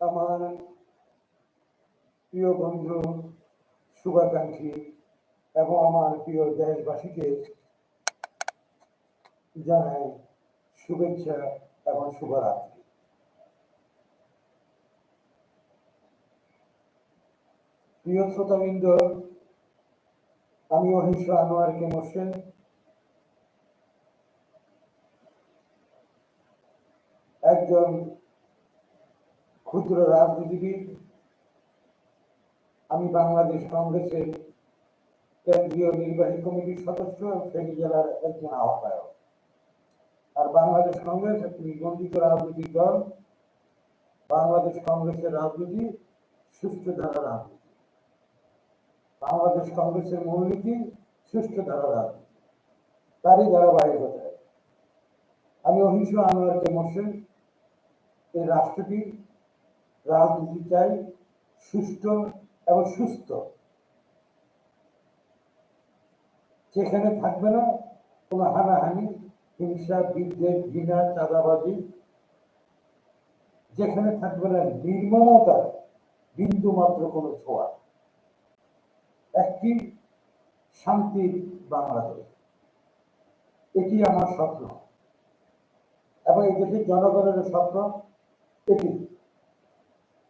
আমার প্রিয় বন্ধু, শুভাকাঙ্ক্ষী এবং আমার প্রিয় দেশবাসীকে জানাই শুভেচ্ছা এবং শুভরাত্রি। প্রিয় শ্রোতাবৃন্দ, আমি অহিংস আনোয়ার কে মোর্শেদ। একজন ক্ষুদ্র রাজনীতিবিদ। আমি বাংলাদেশ কংগ্রেসের কেন্দ্রীয় নির্বাহী কমিটির সদস্য, ফেনী জেলার একজন আহ্বায়ক। আর বাংলাদেশ কংগ্রেস একটি নিবন্ধিত রাজনৈতিক দল। বাংলাদেশ কংগ্রেসের রাজনীতি সুষ্ঠু ধারা রাজনীতি। বাংলাদেশ কংগ্রেসের মূলনীতি সুষ্ঠু ধারা রাজনীতি। তারই ধারাবাহিকতায়। আমি অহিংস আনোয়ারকে মোর্শেদ এই রাষ্ট্রটি রাজনীতি চাই, সুষ্ঠু এবং সুস্থ। সেখানে থাকবে না কোনো হানাহানি, হিংসা, বিদ্বেষ, ঘৃণা, চাঁদাবাজি। যেখানে থাকবে না নির্মমতার বিন্দু মাত্র কোনো ছোঁয়া। একটি শান্তির বাংলাদেশ। এটি আমার স্বপ্ন। এবং এই দেশের জনগণের স্বপ্ন। এটি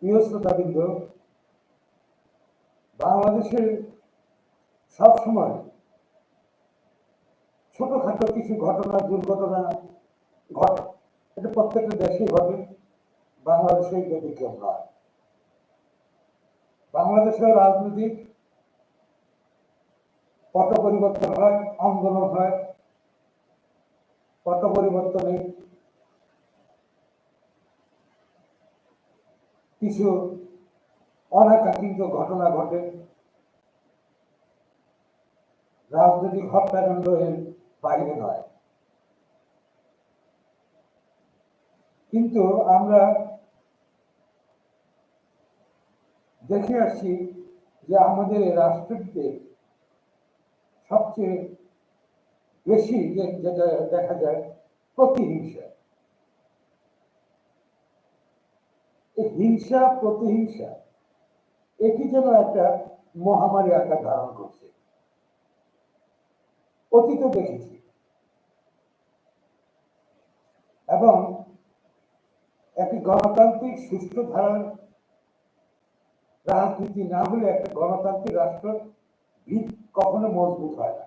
প্রিয় শ্রোতাবৃন্দ বাংলাদেশে সবসময় ছোটখাটো কিছু ঘটনা, দুর্ঘটনা ঘটে। এটা প্রত্যেকটা দেশেই ঘটে। বাংলাদেশে ব্যতিক্রম নয়। বাংলাদেশের রাজনৈতিক পট পরিবর্তন হয়, আন্দোলন হয়। পট পরিবর্তনে কিছু অনাকাঙ্ক্ষিত ঘটনা ঘটে। রাজনৈতিক হত্যাকাণ্ড এর বাইরে নয়। কিন্তু আমরা দেখে আসছি যে আমাদের রাষ্ট্রটিতে সবচেয়ে বেশি যেটা দেখা যায়, প্রতিহিংসা। হিংসা প্রতিহিংসা এটি যেন একটা মহামারী আকার ধারণ করছে। অতীত দেখেছি। এবং একটি গণতান্ত্রিক সুষ্ঠু ধারার রাজনীতি না হলে একটা গণতান্ত্রিক রাষ্ট্র ভিত কখনো মজবুত হয় না।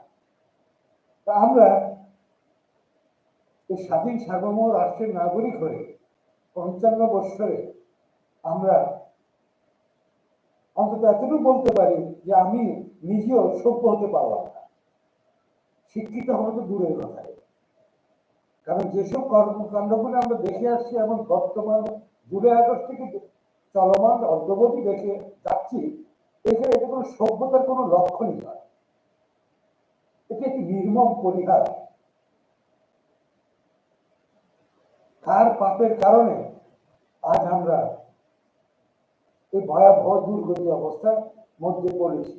তা আমরা স্বাধীন সার্বভৌম রাষ্ট্রের নাগরিক হয়ে পঞ্চান্ন বৎসরে আমরা অন্তত এতটুকু বলতে পারি যে আমি নিজেও সভ্য হতে পারলাম না। শিক্ষিত হওয়া তো দূরের কথা। কারণ যেসব কর্মকাণ্ডগুলো আমরা দেখে আসছি এবং বর্তমান জুলাই আগস্ট থেকে চলমান অগ্রগতি দেখে যাচ্ছি, এখানে এটা কোনো সভ্যতার কোনো লক্ষণই নয়। এটি একটি নির্মম পরিহার। কার পাপের কারণে আজ আমরা এই ভয়াবহ দুর্গতি অবস্থার মধ্যে পড়েছি।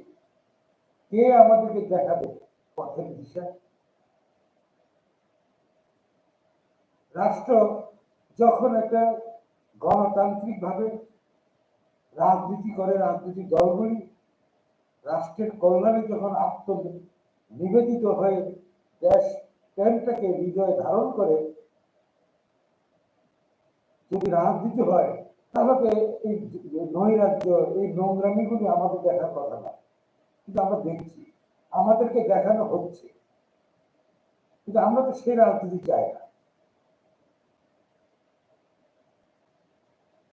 কে আমাদেরকে দেখাবে পথের দিশা? রাষ্ট্র যখন একটা গণতান্ত্রিক ভাবে রাজনীতি করে, রাজনৈতিক দলগুলি, রাষ্ট্রের কল্যাণে যখন আত্ম নিবেদিত হয়ে দেশ প্রেমটাকে হৃদয়ে ধারণ করে, যদি রাজনীতি হয় তাহলে এই নৈরাজ্য, এই নোংরামিগুলি আমাদের দেখার কথা না। কিন্তু আমরা দেখছি, আমাদেরকে দেখানো হচ্ছে। কিন্তু আমরা তো সেই রাজনীতি চাই না।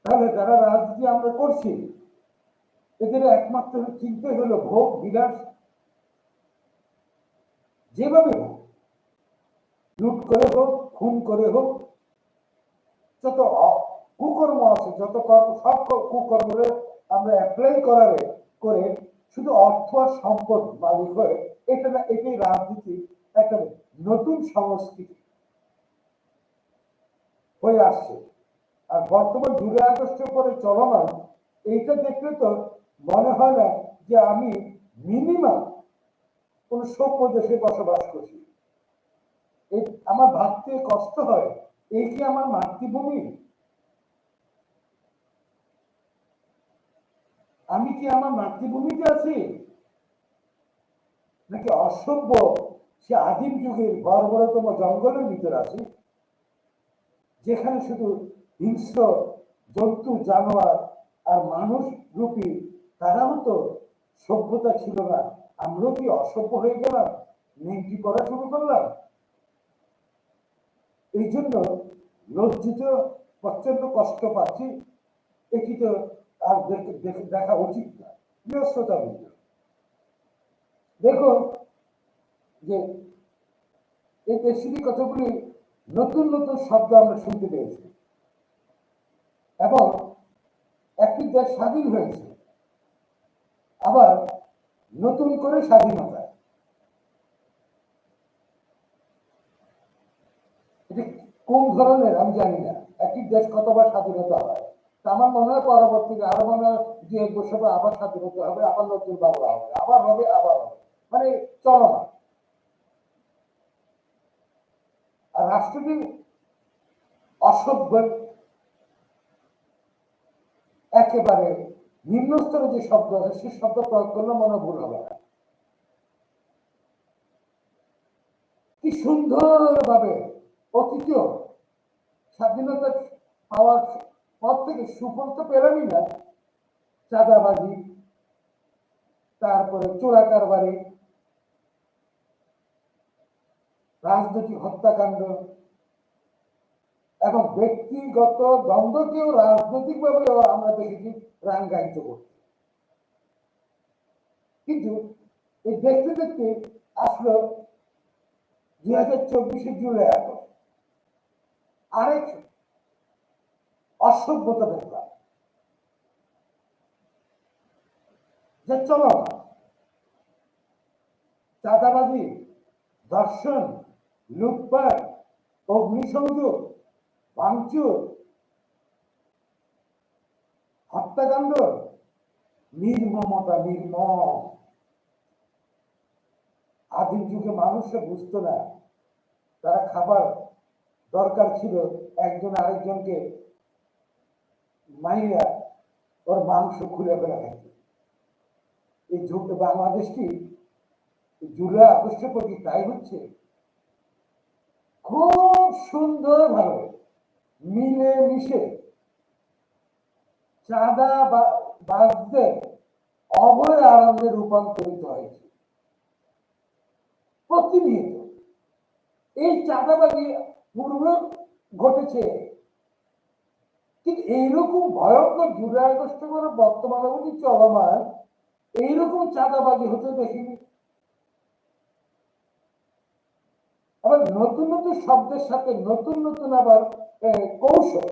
তাহলে যারা রাজনীতি আমরা করছি, এদের একমাত্র চিন্তা হলো ভোগ, বিলাস। যেভাবে হোক, লুট করে হোক, খুন করে হোক, যত কুকর্ম আছে, যত কর্ম, সব কুকর্মরে আমরা অ্যাপ্লাই করারে করে শুধু অর্থ আর সম্পদ মালিক হয়ে এটা না, এটাই রাজনীতি একটা নতুন সংস্কৃতি হয়ে আসছে। আর বর্তমান জুলাই আগস্টের পরে চলমান, এইটা দেখলে তো মনে হয় না যে আমি মিনিমাম কোন সভ্য দেশে বসবাস করছি। আমার ভাবতে কষ্ট হয়, এই কি আমার মাতৃভূমি? আমি কি আমার মাতৃভূমিতে আছি? নাকি অসভ্য? সে আদিম যুগের বর্বরতম জঙ্গলের ভিতরে আছি। যেখানে শুধু হিংস্র, জন্তু, জানোয়ার আর মানুষ রূপী, তারাও তো সভ্যতা ছিল না। আমরাও কি অসভ্য হয়ে গেলাম? নেংটি করা শুরু করলাম। এই জন্য লজ্জিত প্রচণ্ড কষ্ট পাচ্ছি। এটি তো আর দেখে- দেখে- দেখা উচিত না। প্রিয় শ্রোতাবৃন্দ দেখুন যে এই দেশি কতগুলি নতুন নতুন শব্দ আমরা শুনতে পেয়েছি এবং একটি দেশ স্বাধীন হয়েছে, আবার নতুন করে স্বাধীনতা। এটি কোন ধরনের আমি জানি না। একটি দেশ কতবার স্বাধীনতা হয়? আমার মনে হয় পরবর্তীতে আরও মনে হয় যে এক বছর আবার স্বাধীনতা হবে, আবার নতুন বাংলা হবে, আবার হবে আবার হবে। মানে চলমান। আর রাষ্ট্রটি অসভ্য, একেবারে নিম্ন স্তরে যে শব্দ আছে, সে শব্দ প্রয়োগ করলে মনে ভুল হবে না। কি সুন্দরভাবে অতীতীয় স্বাধীনতা পাওয়ার পর থেকে সুফল তো পেলামই না। চাঁদাবাজি, তারপরে চোরা কারবারি, রাজনৈতিক হত্যাকাণ্ড, এবং ব্যক্তিগত দ্বন্দ্বকেও রাজনৈতিকভাবে আমরা দেখেছি রাঙ্গায়িত করতে কিন্তু এই দেখতে দেখতে আসলো দুই হাজার চব্বিশে জুলাই আগস্ট। আরেক অসভ্যতা দেখলাম যে চলো, চাঁদাবাজি দর্শন লুটপাট, অগ্নিসংযোগ, ভাঙচুর, হত্যাকাণ্ড, নির্মমতা, নির্মম। আদিম যুগে মানুষে বুঝতো না, তারা খাবার দরকার ছিল একজন আরেকজনকে মাইরা ওর মাংস খুলে ফেলা খাইত এই বাংলাদেশটি জুলাই আগস্টের প্রতি তাই হচ্ছে? খুব সুন্দর ভাবে মিলে মিশে চাঁদা বাজদের অভয় আনন্দে রূপান্তরিত হয়েছে। প্রতিনিয়ত এই চাঁদাবাজি পূর্ব ঘটেছে। কিন্তু এইরকম ভয়ঙ্কর জুলাই আগস্ট বর্তমান অবধি চলমান, এইরকম চাঁদাবাজি হতে দেখিনি। আবার নতুন নতুন শব্দের সাথে নতুন নতুন আবার কৌশল,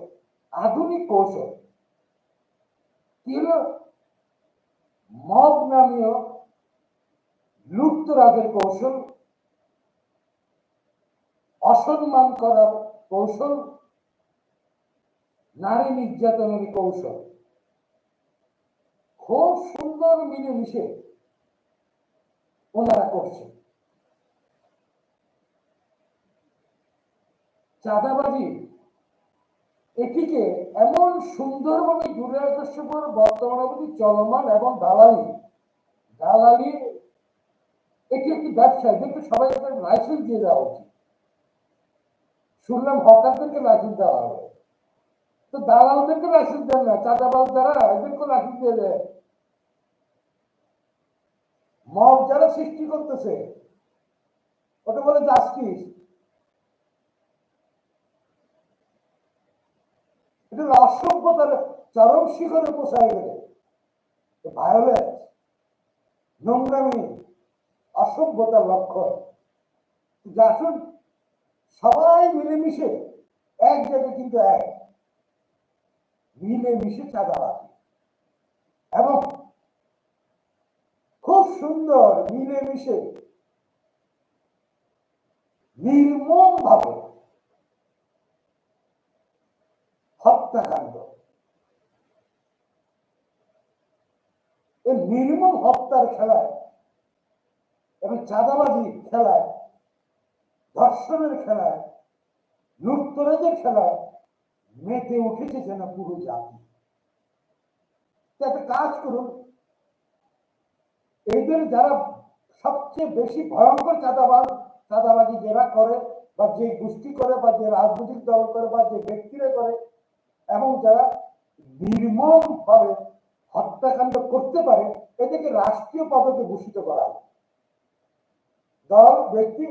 আধুনিক কৌশল। কি মগ নামীয় লুপ্তরাজের কৌশল, অসম্মান করার কৌশল নারী নির্যাতনের কৌশল। খুব সুন্দর মিলেমিশে ওনারা করছেন। চাঁদাবাজি এটিকে এমন সুন্দরভাবে জুড়ে পর বর্তমান অবধি চলমান এবং দালালি। দালালি এটি একটি ব্যবসা, এদেরকে সবাই লাইসেন্স দিয়ে দেওয়া উচিত। শুনলাম হকারদেরকে লাইসেন্স দেওয়া হবে। তো দালালদেরকে লাইসেন্স দেন না, চাঁদাবাজ যারা, এদেরকে লাইসেন্স দিয়ে দেয় মব যারা সৃষ্টি করতেছে ওটা বলে জাস্টিস এটা অসভ্যতার চরম শিখরে পোষায় গেলে। ভায়োলেন্স নোংরামি, অসভ্যতার লক্ষণ। আসুন সবাই মিলেমিশে এক জায়গায় কিন্তু এক। মিলেমিশে চাঁদাবাজি। এবং খুব সুন্দর মিলেমিশে নির্মম ভাবে হত্যাকাণ্ড। এই নির্মম হত্যার খেলায় এবং চাঁদাবাজি খেলায়, ধর্ষণের খেলায়, লুটতরাজের খেলায় মেতে উঠেছে যেন পুরো জাতি। একটা কাজ করুন। এদের যারা সবচেয়ে বেশি ভয়ঙ্কর চাঁদাবাজ, চাঁদাবাজি যারা করে বা যে গোষ্ঠী করে বা যে রাজনৈতিক দল করে বা যে ব্যক্তিরা করে, এবং যারা নির্মম ভাবে হত্যাকাণ্ড করতে পারে, এদেরকে রাষ্ট্রীয় পদকে ভূষিত করা দল, ব্যক্তি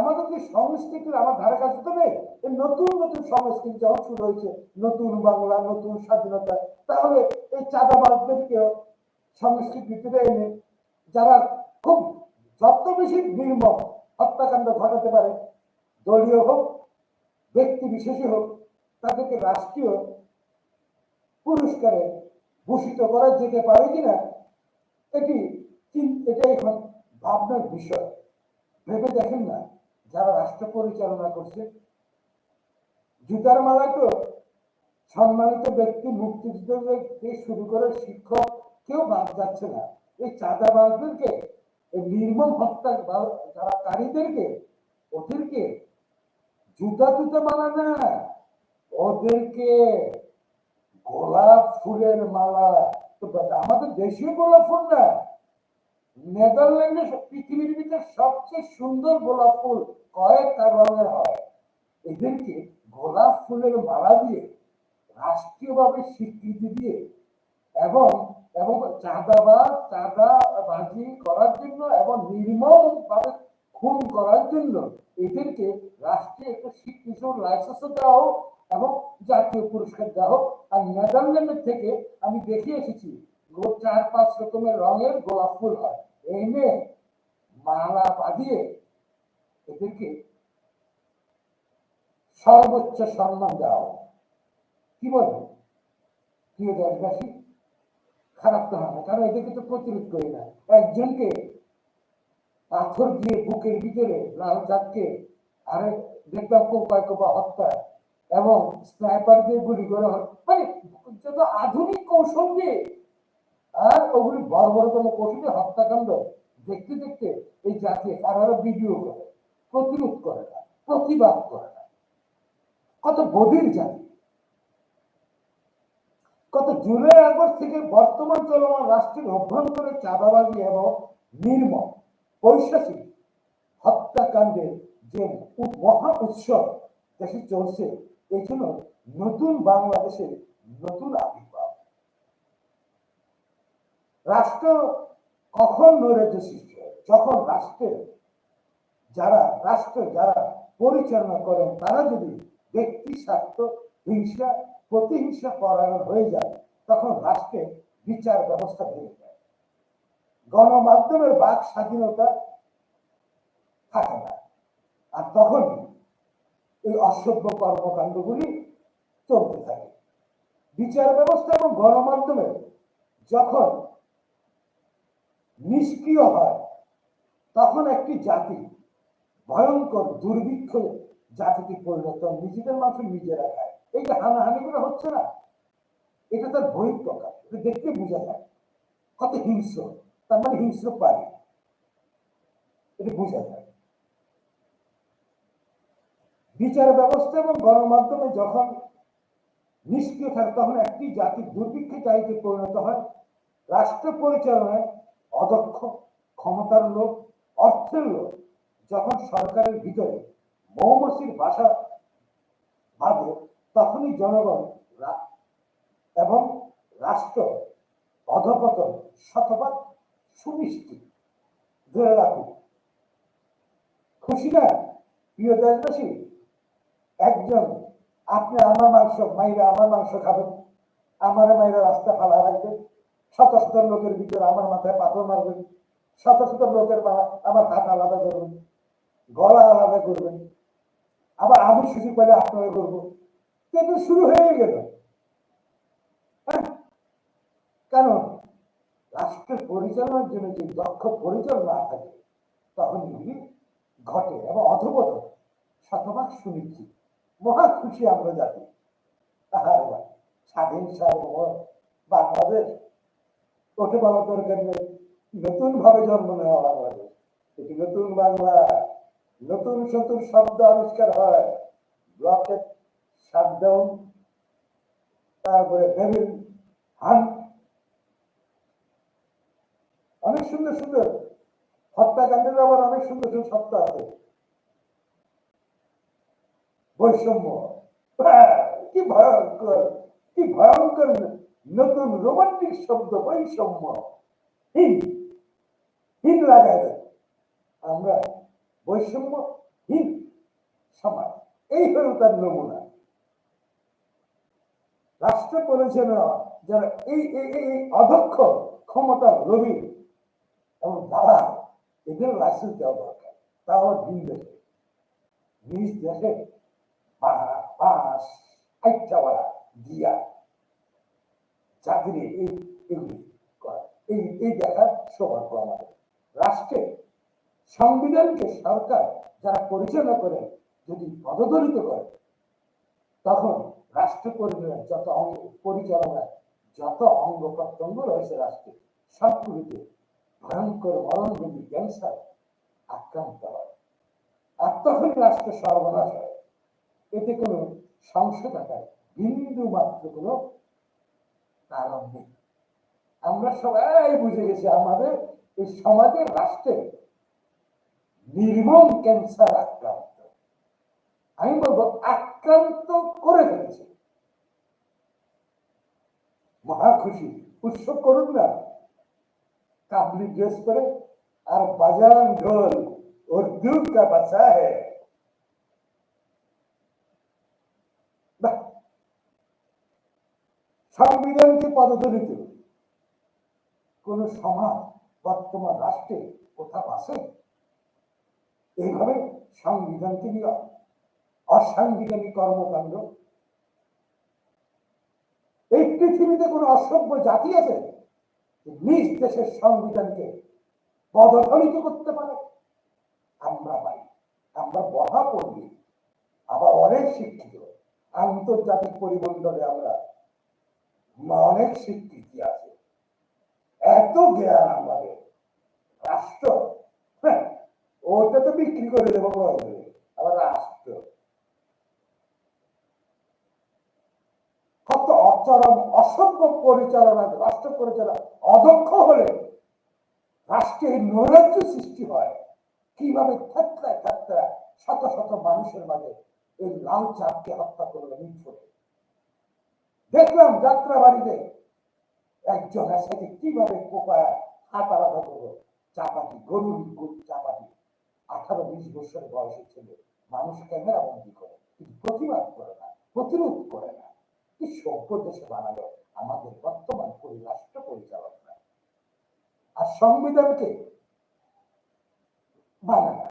আমাদের যে সংস্কৃতির আমার ধারে কাছে তো নেই এই নতুন নতুন সংস্কৃতি যখন শুরু হয়েছে, নতুন বাংলা, নতুন স্বাধীনতা, তাহলে এই চাঁদাবাজদেরকেও সংস্কৃতিতে এনে যারা খুব যত বেশি নির্মম হত্যাকাণ্ড ঘটাতে পারে, দলীয় হোক, ব্যক্তি বিশেষে হোক, তাদেরকে রাষ্ট্রীয় পুরস্কারে ভূষিত করা যেতে পারে কিনা, এটি এটা এখন ভাবনার বিষয়। ভেবে দেখেন না, যারা রাষ্ট্র পরিচালনা করছে, জুতার মালা তো সম্মানিত ব্যক্তি মুক্তিযুদ্ধ শুরু করে শিক্ষক, কেউ বাদ যাচ্ছে না। এই চাঁদাবাজদেরকে, এই নির্মম হত্যা যারা কারীদেরকে ওদেরকে জুতা জুতা মালা না, ওদেরকে গোলাপ ফুলের মালা। তো আমাদের দেশীয় গোলাপ ফুল না। নেদারল্যান্ডে পৃথিবীর ভিতরে সবচেয়ে সুন্দর গোলাপ ফুল কয়েকটা রঙের হয়। এদেরকে গোলাপ ফুলের মালা দিয়ে রাষ্ট্রীয়ভাবে স্বীকৃতি দিয়ে এবং এবং চাঁদাবাজ, চাঁদাবাজি করার জন্য এবং নির্মম ভাবে খুন করার জন্য এদেরকে রাষ্ট্রীয় একটা স্বীকৃতি লাইসেন্স দেওয়া হোক এবং জাতীয় পুরস্কার দেওয়া হোক। আর নেদারল্যান্ডের থেকে আমি দেখে এসেছি পাঁচ রকমের রঙের গোলাপ ফুল হয়। এনে মালা বাঁধিয়ে এদেরকে সর্বোচ্চ সম্মান দেওয়া কি বলে? প্রিয় দেশবাসী, খারাপ তো না, কারণ এদেরকে তো প্রতিরোধ করি না। একজনকে পাথর দিয়ে বুকের ভিতরে লাল চাককে আরে দেখলাম কোপায় কোপা হত্যা এবং স্নাইপার দিয়ে গুলি করে মানে যত আধুনিক কৌশল দিয়ে আর ওগুলি বর্বরতম কৌশলে হত্যাকাণ্ড দেখতে দেখতে এই জাতি তারা ভিডিও করে, প্রতিরোধ করে না, প্রতিবাদ করে না। কত বধির জাতি। কত জুলাই আগস্ট থেকে বর্তমান চলমান রাষ্ট্রের অভ্যন্তরে চাঁদাবাজি এবং নির্মম পৈশাচিক হত্যাকাণ্ডের যে মহা উৎসব দেশে চলছে এই জন্য নতুন বাংলাদেশের নতুন আবির্ভাব। রাষ্ট্র কখন নৈরাজ্য সৃষ্টি হয়? যখন রাষ্ট্রের যারা, রাষ্ট্র যারা পরিচালনা করেন, তারা যদি ব্যক্তি স্বার্থ, হিংসা, প্রতিহিংসা পরায়ণ হয়ে যায়, তখন রাষ্ট্রের বিচার ব্যবস্থা ভেঙে যায়। গণমাধ্যমের বাক স্বাধীনতা থাকে না। আর তখন এই অসভ্য কর্মকাণ্ডগুলি চলতে থাকে। বিচার ব্যবস্থা এবং গণমাধ্যমের যখন নিষ্ক্রিয় হয়, তখন একটি জাতি ভয়ঙ্কর, দুর্ভিক্ষ জাতিতে পরিণত। নিজেদের মানুষ নিজেরা খায়। এই যে হানাহানি করে হচ্ছে না, এটা তার বহিঃপ্রকাশ এটা দেখতে বোঝা যায় কত হিংস্র। তার মানে হিংস্র পারে এটা বোঝা যায়। বিচার ব্যবস্থা এবং গণমাধ্যমে যখন নিষ্ক্রিয় থাকে, তখন একটি জাতি দুর্ভিক্ষে জাতিতে পরিণত হয়। রাষ্ট্র পরিচালনায় অদক্ষ, ক্ষমতার লোক, অর্থের লোক। যখন সরকারের ভিতরে মৌমাছির বাসা বাঁধে তখনই জনগণ এবং রাষ্ট্র অধপতন শতভাগ সুনিশ্চিত ধরে রাখুন, খুশি না, প্রিয় দেশবাসী? একজন, আপনি আমার মাংস, মাইরা আমার মাংস খাবেন, আমার মাইরা রাস্তা ফালা রাখবেন। শত শত লোকের ভিতরে আমার মাথায় পাথর মারবেন শত শত লোকের আমার হাত আলাদা করবেন, গলা আলাদা করবেন। আবার আমি সুযোগ পেলে আপনারা করব কিন্তু শুরু হয়ে গেল। হ্যাঁ? কারণ রাষ্ট্রের পরিচালনার জন্য যে দক্ষ পরিচালনা থাকে, তখন এগুলি ঘটে এবং অধপত শতভাগ সুনিশ্চিত। মহা খুশি আমরা জাতি। স্বাধীন সার্বভৌম বাংলাদেশ। ওকে বলার দরকার নেই। নতুন ভাবে জন্ম নেওয়া বাংলাদেশ। এটি নতুন বাংলা। নতুন নতুন শব্দ আবিষ্কার হয়। ব্লকেট শাটডাউন, তারপরে অনেক সুন্দর সুন্দর হত্যাকাণ্ডের আবার অনেক সুন্দর সুন্দর শব্দ আছে। বৈষম্য। কি ভয়ঙ্কর কি ভয়ঙ্কর। নতুন রোমান্টিক শব্দ বৈষম্য। হীন হীন লাগাই। আমরা বৈষম্য, হীন সমাজ এই হলো তার নমুনা। রাষ্ট্র পরিচালনা যারা এই, এই- অদক্ষ ক্ষমতার লোভী এবং দালাল এদের লাইসেন্স দেওয়া দরকার। তাও ভিন দেশে। নিজ দেশে বাস আইটাওয়ালা দিয়া চাকরি এই এগুলি করে। এই এই দেখার সৌভাগ্য আমাদের। রাষ্ট্রে সংবিধানকে সরকার যারা পরিচালনা করে যদি পদদলিত করে, তখন রাষ্ট্র পরিচালনার যত অঙ্গ, পরিচালনার যত অঙ্গ প্রত্যঙ্গ রয়েছে রাষ্ট্রে, সবগুলিতে ভয়ঙ্কর মরণজীবী ক্যান্সার আক্রান্ত হয়। আর তখন রাষ্ট্র সর্বনাশ হয়। এতে কোনো সংশয় থাকার বিন্দু মাত্র কোনো কারণ আমরা সবাই বুঝে গেছি আমাদের এই সমাজের রাষ্ট্রে নির্মম ক্যান্সার আক্রান্ত। আমি বলব আক্রান্ত করে ফেলেছে। মহা খুশি। উৎসব করুন না। কাবলি ড্রেস করে আর বাজান ঢোল দুধ কা বাচ্চা है বাহ! সংবিধানকে পদদলিত কোন সমাজ বর্তমান রাষ্ট্রে কোথাও আছে? এইভাবে সংবিধানকে নিয়ে অসাংবিধানিক কর্মকাণ্ড। এই পৃথিবীতে কোন অসভ্য জাতি আছে নিজ দেশের সংবিধানকে পদদলিত করতে পারে? আমরা পাই আমরা বহা আবার অনেক শিক্ষিত। আন্তর্জাতিক পরিমণ্ডলে আমরা অনেক স্বীকৃতি আছে। এত জ্ঞান আমাদের। রাষ্ট্র হ্যাঁ, ওটা তো বিক্রি করে দেবো আবার রাষ্ট্র। কত অচরম অসভ্য পরিচালনা রাষ্ট্র পরিচালনা অদক্ষ হলে রাষ্ট্রে নৈরাজ্য সৃষ্টি হয়। কীভাবে থাকতায় থাকতায় শত শত মানুষের মাঝে এই লাল চাপকে হত্যা করল নিচ্ছরে দেখলাম যাত্রা বাড়িতে একজন সাথে কীভাবে পোকায় হাত আলাদা করল? চাপাটি গরুর গরু চাপাটি আঠারো, বিশ বছর বয়সের ছেলে। মানুষ ক্যামেরা বন্দি করে, কিন্তু প্রতিবাদ করে না, প্রতিরোধ করে না। কি সভ্য দেশে বানালো? আমাদের বর্তমান পরিরাষ্ট্র পরিচালনা আর সংবিধানকে মানে না এ-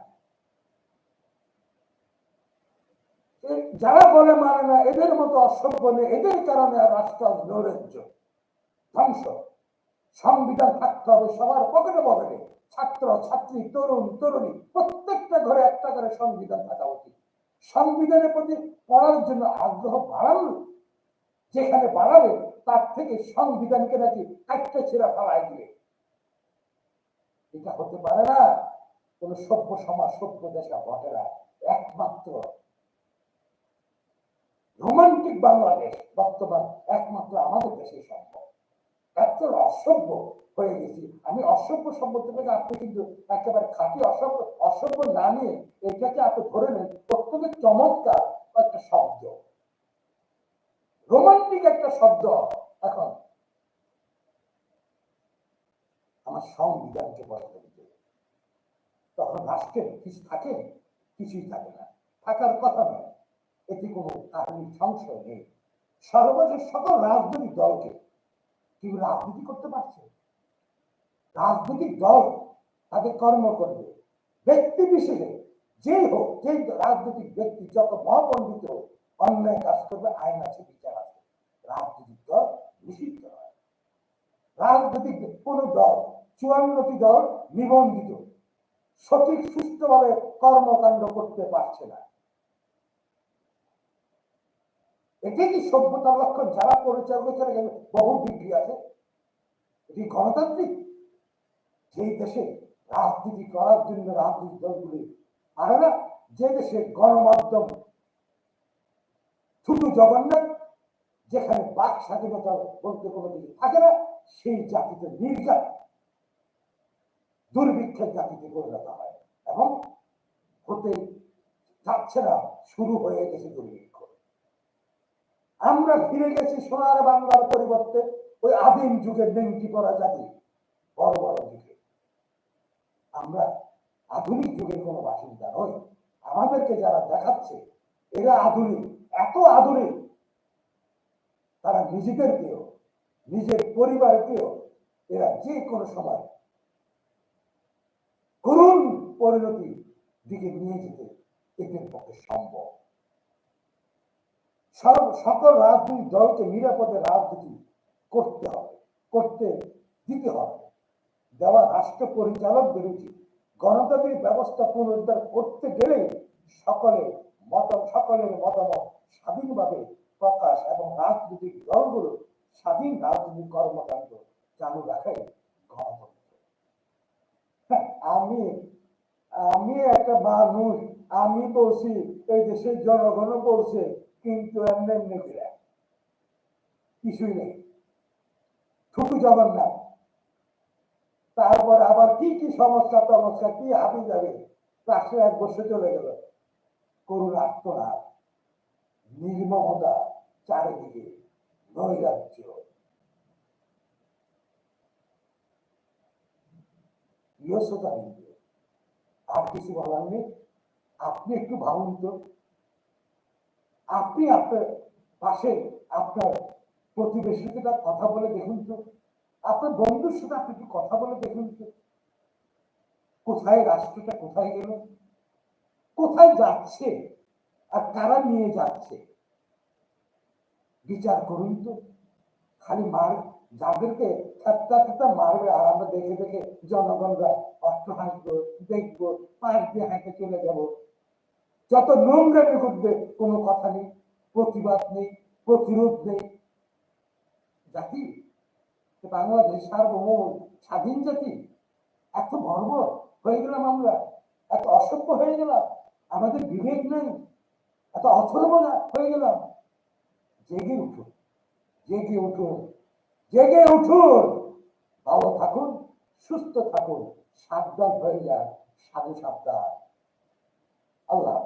যারা বলে মানে না, এদের মতো অসভ্য নেই, এদের কারণে রাষ্ট্র নৈরাজ্য। ধ্বংস। সংবিধান থাকতে হবে, সবার পকেটে পকেটে। ছাত্র, ছাত্রী, তরুণ, তরুণী, প্রত্যেকটা ঘরে একটা করে সংবিধান থাকা উচিত। সংবিধানের প্রতি পড়ার জন্য আগ্রহ বাড়ানো। যেখানে বাড়াবে, তার থেকে সংবিধানকে নাকি একটা ছেড়া ফেলায় দিবে। এটা হতে পারে না, কোন সভ্য সমাজ, সভ্য দেশে ঘটে না। একমাত্র রোমান্টিক বাংলাদেশ বর্তমান একমাত্র আমাদের দেশে সম্ভব। এত অসভ্য হয়ে গেছি। আমি অসভ্য সম্পর্ক থেকে আপনি কিন্তু একেবারে খাঁটি অসভ্য অসভ্য না নিয়ে এটাকে আপনি ধরে নেন, অত্যন্ত চমৎকার একটা শব্দ। রোমান্টিক একটা শব্দ এখন আমার সংবিধানকে বলা দিতে তখন রাষ্ট্রের কিছু থাকে, কিছুই থাকে না। থাকার কথা নয়। এতে কোনো কাহিনী সংশয় নেই সর্বশেষ সকল রাজনৈতিক দলকে কেউ রাজনীতি করতে পারছে? রাজনৈতিক দল তাদের কর্ম করবে। ব্যক্তি বিশেষে যে হোক যে রাজনৈতিক ব্যক্তি, যত মহাপণ্ডিত হোক, অন্যায় কাজ করবে, আইন আছে, বিচার আছে। রাজনৈতিক দল নিষিদ্ধ হয় রাজনৈতিক কোন দল, চুয়ান্নটি দল নিবন্ধিত। সঠিক সুস্থভাবে কর্মকাণ্ড করতে পারছে না। এটাই কি সভ্যতার লক্ষণ? যারা পরিচয় করেছে না, বহু ডিগ্রি আছে। এটি গণতান্ত্রিক। যেই দেশে রাজনীতি করার জন্য রাজনীতি দলগুলি পারে না যে দেশে গণমাধ্যম শুধু জগন্নাথ যেখানে বাক স্বাধীনতা বলতে কোনো কিছু থাকে না সেই জাতিতে নির্যাত দুর্ভিক্ষের জাতিতে পরিণত হয়। এবং হতে যাচ্ছে না শুরু হয়ে গেছে দুর্ভিক্ষ। আমরা ফিরে গেছি সোনার বাংলার পরিবর্তে, ওই আদিম যুগের নেংটি করা জাতি, বড় বড় যুগে। আমরা আধুনিক যুগের কোনো বাসিন্দা নই। আমাদেরকে যারা দেখাচ্ছে, এরা আধুনিক, এত আধুনিক। তারা নিজেদেরকেও নিজের পরিবারকেও এরা যে কোনো সময় করুণ পরিণতি দিকে নিয়ে যেতে এদের পক্ষে সম্ভব। সর্ব সকল রাজনৈতিক দলকে নিরাপদে রাজনীতি করতে হবে করতে দিতে হবে। দেওয়া রাষ্ট্র পরিচালকদের উচিত গণতান্ত্রিক ব্যবস্থা পুনরুদ্ধার করতে গেলে সকলে মত সকলের মতামত স্বাধীনভাবে প্রকাশ এবং রাজনৈতিক দলগুলো স্বাধীন রাজনৈতিক কর্মকাণ্ড চালু রাখাই গণতন্ত্র। হ্যাঁ, আমি আমি একটা মানুষ আমি বলছি এই দেশের জনগণও বলছে কিন্তু এমনি এমনি কিছুই নেই। ঠুকু জগন্নাথ। তারপর আবার কি কি সমস্যা টমস্যা, কি হাবি যাবে পাঁচশো এক বছর চলে গেল। করুণ আত্মনাথ নির্মমতা চারিদিকে নৈরাজ্য। আর কিছু বলার নেই। আপনি একটু ভাবুন তো। আপনি আপনার পাশে আপনার প্রতিবেশীর সাথে কথা বলে দেখুন তো। আপনার বন্ধুর সাথে আপনি একটু কথা বলে দেখুন তো। কোথায় রাষ্ট্রটা, কোথায় গেল কোথায় যাচ্ছে আর কারা নিয়ে যাচ্ছে? বিচার করুন তো। খালি মার, যাদেরকে ঠাট্টা ঠাট্টা মারবে আর আমরা দেখে দেখে জনগণরা অর্থ হাসবো দেখব, পাশ দিয়ে হাঁটে চলে যাব। যত নোংরামি ঘটবে কোনো কথা নেই, প্রতিবাদ নেই, প্রতিরোধ নেই, জাতি বাংলাদেশ সার্বভৌম, স্বাধীন জাতি, এত গর্ব হয়ে গেলাম আমরা, এত অসভ্য হয়ে গেলাম, আমাদের বিবেক নেই, এত অথর্ব হয়ে গেলাম। জেগে উঠুন জেগে উঠুন জেগে উঠুন, ভালো থাকুন, সুস্থ থাকুন, সাবধান হয়ে যান, সাধু সাবধান। আল্লাহ